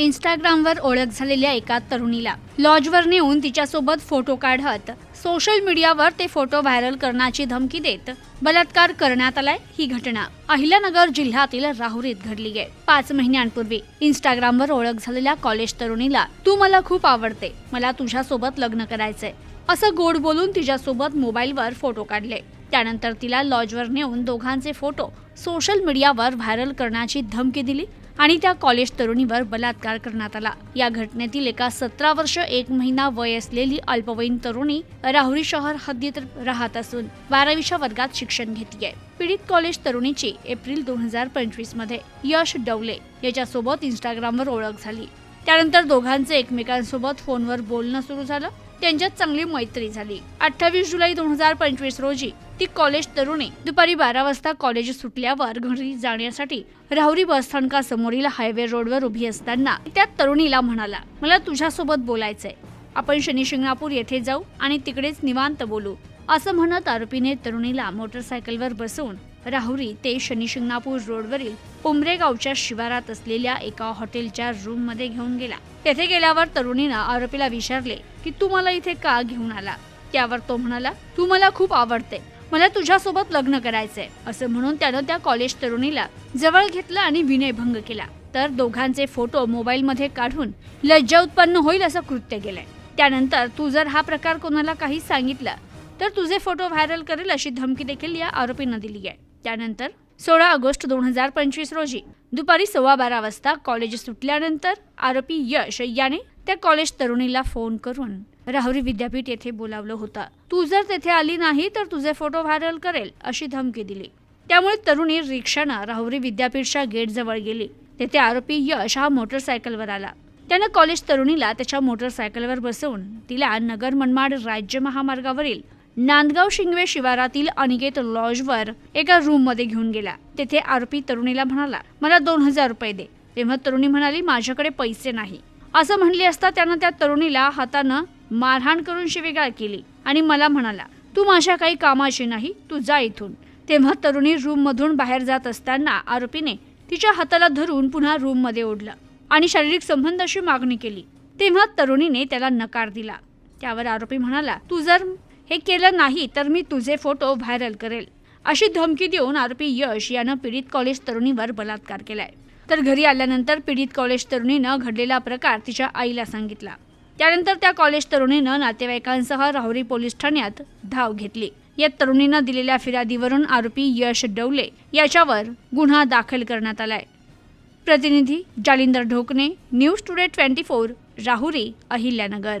इंस्टाग्रामवर ओळख झालेल्या एका तरुणीला. लॉजवर नेऊन तिच्यासोबत फोटो काढत सोशल मीडियावर ते फोटो व्हायरल करण्याची धमकी देत बलात्कार करण्यात आलाय ही घटना. अहिल्यानगर जिल्ह्यातील राहुरीत घडली आहे. पाच महिन्यांपूर्वी इंस्टाग्रामवर ओळख झालेल्या कॉलेज तरुणीला तू मला खूप आवडते. मला तुझ्यासोबत लग्न करायचंय. असं गोड बोलून तिच्यासोबत मोबाईलवर फोटो काढले. त्यानंतर तिला लॉजवर नेऊन दोघांचे फोटो सोशल मीडियावर व्हायरल करण्याची धमकी दिली. आणि त्या कॉलेज तरुणीवर बलात्कार करण्यात आला. या घटनेतील एका सतरा वर्ष एक महिना वय असलेली अल्पवयीन तरुणी राहुरी शहर हद्दीत राहत असून बारावीच्या वर्गात शिक्षण घेते पीडित कॉलेज तरुणीची एप्रिल दोन हजार पंचवीसमध्ये यश डवले याच्यासोबत इंस्टाग्रामवर ओळख झाली. त्यानंतर दोघांचे एकमेकांसोबत फोनवर बोलणं सुरू झालं. त्यांच्यात चांगली मैत्री झाली. अठ्ठावीस जुलै दोन हजार पंचवीस रोजी ती कॉलेज तरुणी दुपारी बारा वाजता कॉलेज सुटल्यावर घरी जाण्यासाठी राहुरी बसस्थानकासमोरील हायवे रोडवर उभी असताना त्या तरुणीला म्हणाला मला तुझ्यासोबत बोलायचंय. आपण शनी शिंगणापूर येथे जाऊ आणि तिकडेच निवांत बोलू. असं म्हणत आरोपीने तरुणीला मोटरसायकलवर बसवून राहुरी ते शनिशिंगणापूर रोडवरील उमरेगावच्या शिवारात असलेल्या एका हॉटेलच्या रूममध्ये घेऊन गेला. तेथे गेल्यावर तरुणीनं आरोपीला विचारले की तू मला इथे का घेऊन आला? त्यावर तो म्हणाला तू मला खूप आवडते. मला तुझ्यासोबत लग्न करायचंय. असं म्हणून त्यानं त्या कॉलेज तरुणीला जवळ घेतलं आणि विनयभंग केला. तर दोघांचे फोटो मोबाईलमध्ये काढून लज्जा उत्पन्न होईल असं कृत्य केलंय. त्यानंतर तू जर हा प्रकार कोणाला काही सांगितला तर तुझे फोटो व्हायरल करेल अशी धमकी देखील या आरोपींना दिली आहे. त्यानंतर सोळा ऑगस्ट दोन हजार पंचवीस रोजी दुपारी सव्वा बारा वाजता कॉलेज सुटल्यानंतर आरोपी यश याने त्या कॉलेज तरुणीला फोन करून राहुरी विद्यापीठ येथे बोलावलं होतं. तू जर तेथे आली नाही तर तुझे फोटो व्हायरल करेल अशी धमकी दिली. त्यामुळे तरुणी रिक्षानं राहुरी विद्यापीठच्या गेटजवळ गेली. तेथे आरोपी यश हा मोटरसायकलवर आला. त्यानं कॉलेज तरुणीला त्याच्या मोटरसायकलवर बसवून तिला नगर मनमाड राज्य महामार्गावरील नांदगाव शिंगवे शिवारातील अनिकेत लॉजवर एका रूममध्ये घेऊन गेला. तेथे आरोपी तरुणीला म्हणाला मला दोन हजार रुपये दे. तेव्हा तरुणी म्हणाली माझ्याकडे पैसे नाही. असं म्हणली असता त्यानं त्या तरुणीला हातानं मारहाण करून शिवीगाळ केली आणि मला म्हणाला तू माझ्या काही कामाची नाही तू जा इथून. तेव्हा तरुणी रूम मधून बाहेर जात असताना आरोपीने तिच्या हाताला धरून पुन्हा रूममध्ये ओढलं आणि शारीरिक संबंधाची मागणी केली. तेव्हा तरुणीने त्याला नकार दिला. त्यावर आरोपी म्हणाला तू जर हे केलं नाही तर मी तुझे फोटो व्हायरल करेल. अशी धमकी देऊन आरोपी यश यानं पीडित कॉलेज तरुणीवर बलात्कार केलाय. तर घरी आल्यानंतर पीडित कॉलेज तरुणीनं घडलेला प्रकार तिच्या आईला सांगितला. त्यानंतर त्या कॉलेज तरुणीनं नातेवाईकांसह राहुरी पोलीस ठाण्यात धाव घेतली. या तरुणीनं दिलेल्या फिर्यादीवरून आरोपी यश डवले. याच्यावर गुन्हा दाखल करण्यात आलाय. प्रतिनिधी Jalindar Dhokane news today twenty four Rahuri Ahilyanagar.